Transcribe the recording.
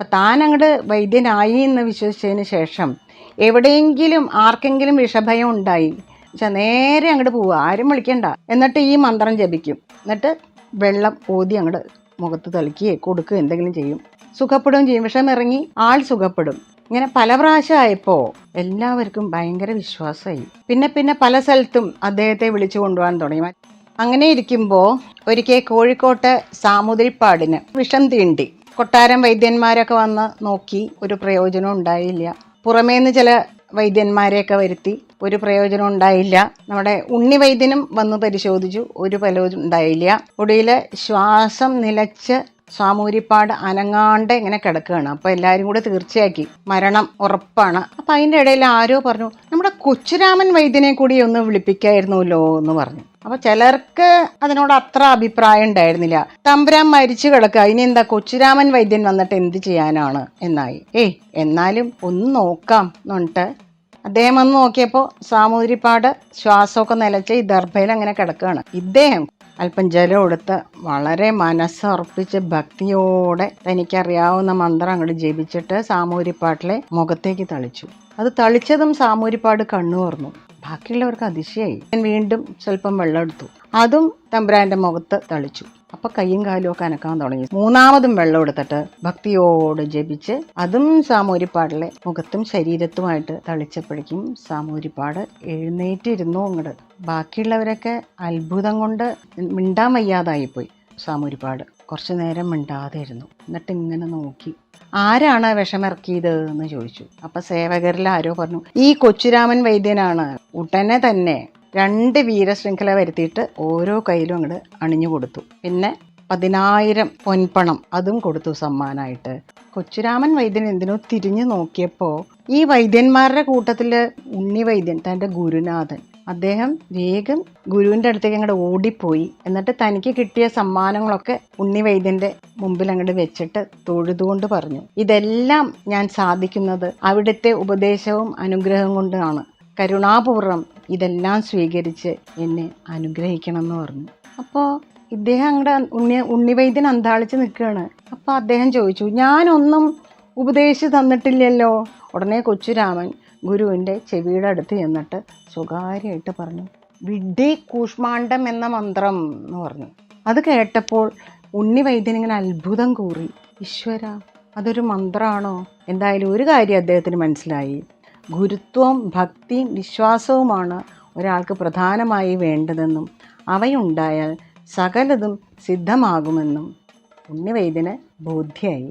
അപ്പം താൻ അങ്ങോട്ട് വൈദ്യനായി എന്ന് വിശ്വസിച്ചതിന് ശേഷം എവിടെയെങ്കിലും ആർക്കെങ്കിലും വിഷഭയം ഉണ്ടായി വെച്ചാൽ നേരെ അങ്ങോട്ട് പോവുക ആരും വിളിക്കണ്ട. എന്നിട്ട് ഈ മന്ത്രം ജപിക്കും. എന്നിട്ട് വെള്ളം ഓതി അങ്ങോട്ട് മുഖത്ത് തളിക്കുകയോ കൊടുക്കുകയോ എന്തെങ്കിലും ചെയ്യും. സുഖപ്പെടുകയും ചെയ്യും വിഷം ഇറങ്ങി ആൾ സുഖപ്പെടും. ഇങ്ങനെ പല പ്രാവശ്യമായപ്പോൾ എല്ലാവർക്കും ഭയങ്കര വിശ്വാസമായി പിന്നെ പിന്നെ പല സ്ഥലത്തും അദ്ദേഹത്തെ വിളിച്ചു കൊണ്ടുപോകാൻ തുടങ്ങി. അങ്ങനെ ഇരിക്കുമ്പോൾ ഒരിക്കൽ കോഴിക്കോട്ടെ സാമുതിരിപ്പാടിന് വിഷം തീണ്ടി. കൊട്ടാരം വൈദ്യന്മാരൊക്കെ വന്ന് നോക്കി ഒരു പ്രയോജനം ഉണ്ടായില്ല. പുറമേന്ന് ചില വൈദ്യന്മാരെയൊക്കെ വരുത്തി ഒരു പ്രയോജനം ഉണ്ടായില്ല. നമ്മുടെ ഉണ്ണി വൈദ്യനും വന്ന് പരിശോധിച്ചു. ഒരു പ്രയോജനം ഉണ്ടായില്ല. ഒടുവിൽ ശ്വാസം നിലച്ച് സാമൂരിപ്പാട് അനങ്ങാണ്ട് ഇങ്ങനെ കിടക്കുകയാണ്. അപ്പോൾ എല്ലാവരും കൂടെ തീർച്ചയാക്കി. മരണം ഉറപ്പാണ്. അപ്പം അതിന്റെ ഇടയിൽ ആരോ പറഞ്ഞു നമ്മുടെ കൊച്ചുരാമൻ വൈദ്യനെ കൂടി ഒന്ന് വിളിപ്പിക്കായിരുന്നല്ലോ എന്ന് പറഞ്ഞു. അപ്പോൾ ചിലർക്ക് അതിനോട് അത്ര അഭിപ്രായം ഉണ്ടായിരുന്നില്ല. തമ്പുരാൻ മരിച്ചു കിടക്കുക. ഇനി എന്താ കൊച്ചുരാമൻ വൈദ്യൻ വന്നിട്ട് എന്ത് ചെയ്യാനാണ്? എന്നായി. ഏയ് എന്നാലും ഒന്ന് നോക്കാം എന്നിട്ട് അദ്ദേഹം വന്ന് നോക്കിയപ്പോൾ സാമൂതിരിപ്പാട് ശ്വാസമൊക്കെ നിലച്ച് ഈ ദർഭയിൽ അങ്ങനെ കിടക്കുകയാണ്. ഇദ്ദേഹം അല്പം ജലം എടുത്ത് വളരെ മനസ്സർപ്പിച്ച് ഭക്തിയോടെ തനിക്കറിയാവുന്ന മന്ത്രം അങ്ങോട്ട് ജപിച്ചിട്ട് സാമൂരിപ്പാട്ടിലെ മുഖത്തേക്ക് തളിച്ചു. അത് തളിച്ചതും സാമൂരിപ്പാട് കണ്ണു തുറന്നു. ബാക്കിയുള്ളവർക്ക് അതിശയായി. ഞാൻ വീണ്ടും സ്വല്പം വെള്ളം എടുത്തു. അതും തമ്പുരാന്റെ മുഖത്ത് തളിച്ചു. അപ്പൊ കയ്യും കാലും ഒക്കെ അനക്കാൻ തുടങ്ങി. മൂന്നാമതും വെള്ളം എടുത്തിട്ട് ഭക്തിയോട് ജപിച്ച് അതും സാമൂരിപ്പാടിലെ മുഖത്തും ശരീരത്തുമായിട്ട് തളിച്ചപ്പോഴേക്കും. സാമൂരിപ്പാട് എഴുന്നേറ്റിരുന്നു അങ്ങോട്ട് ബാക്കിയുള്ളവരൊക്കെ അത്ഭുതം കൊണ്ട് മിണ്ടാൻ വയ്യാതായിപ്പോയി സാമൂരിപ്പാട് കുറച്ചു നേരം മിണ്ടാതെ ഇരുന്നു എന്നിട്ട് ഇങ്ങനെ നോക്കി. ആരാണ് വിഷമിറക്കിയത് എന്ന് ചോദിച്ചു. അപ്പൊ സേവകരിൽ ആരോ പറഞ്ഞു ഈ കൊച്ചുരാമൻ വൈദ്യനാണ്. ഉടനെ തന്നെ രണ്ട് വീരശൃംഖല വരുത്തിയിട്ട് ഓരോ കയ്യിലും അങ്ങോട്ട് അണിഞ്ഞു കൊടുത്തു. പിന്നെ പതിനായിരം പൊൻപണം അതും കൊടുത്തു സമ്മാനമായിട്ട് കൊച്ചുരാമൻ വൈദ്യൻ എന്തിനോ തിരിഞ്ഞു നോക്കിയപ്പോൾ ഈ വൈദ്യന്മാരുടെ കൂട്ടത്തിൽ ഉണ്ണി വൈദ്യൻ തന്റെ ഗുരുനാഥൻ അദ്ദേഹം വേഗം ഗുരുവിന്റെ അടുത്തേക്ക് അങ്ങോട്ട് ഓടിപ്പോയി. എന്നിട്ട് തനിക്ക് കിട്ടിയ സമ്മാനങ്ങളൊക്കെ ഉണ്ണി വൈദ്യന്റെ മുമ്പിൽ അങ്ങോട്ട് വെച്ചിട്ട് തൊഴുതുകൊണ്ട് പറഞ്ഞു ഇതെല്ലാം ഞാൻ സാധിക്കുന്നത് അവിടുത്തെ ഉപദേശവും അനുഗ്രഹം കൊണ്ടാണ്. കരുണാപൂർവം ഇതെല്ലാം സ്വീകരിച്ച് എന്നെ അനുഗ്രഹിക്കണം എന്ന് പറഞ്ഞു. അപ്പോൾ ഇദ്ദേഹം അങ്ങടെ ഉണ്ണി ഉണ്ണിവൈദ്യൻ അന്താളിച്ച് നിൽക്കുകയാണ്. അപ്പോൾ അദ്ദേഹം ചോദിച്ചു ഞാനൊന്നും ഉപദേശിച്ച് തന്നിട്ടില്ലല്ലോ? ഉടനെ കൊച്ചുരാമൻ ഗുരുവിന്റെ ചെവിയുടെ അടുത്ത് ചെന്നിട്ട് സ്വകാര്യമായിട്ട് പറഞ്ഞു വിഡ്ഢി കൂഷ്മാണ്ഡം എന്ന മന്ത്രം എന്ന് പറഞ്ഞു. അത് കേട്ടപ്പോൾ ഉണ്ണി വൈദ്യൻ ഇങ്ങനെ അത്ഭുതം കൂറി ഈശ്വര അതൊരു മന്ത്രമാണോ എന്തായാലും ഒരു കാര്യം അദ്ദേഹത്തിന് മനസ്സിലായി. ഗുരുത്വവും ഭക്തിയും വിശ്വാസവുമാണ് ഒരാൾക്ക് പ്രധാനമായി വേണ്ടതെന്നും അവയുണ്ടായാൽ സകലതും സിദ്ധമാകുമെന്നും ഉണ്ണിവൈദ്യന് ബോധ്യമായി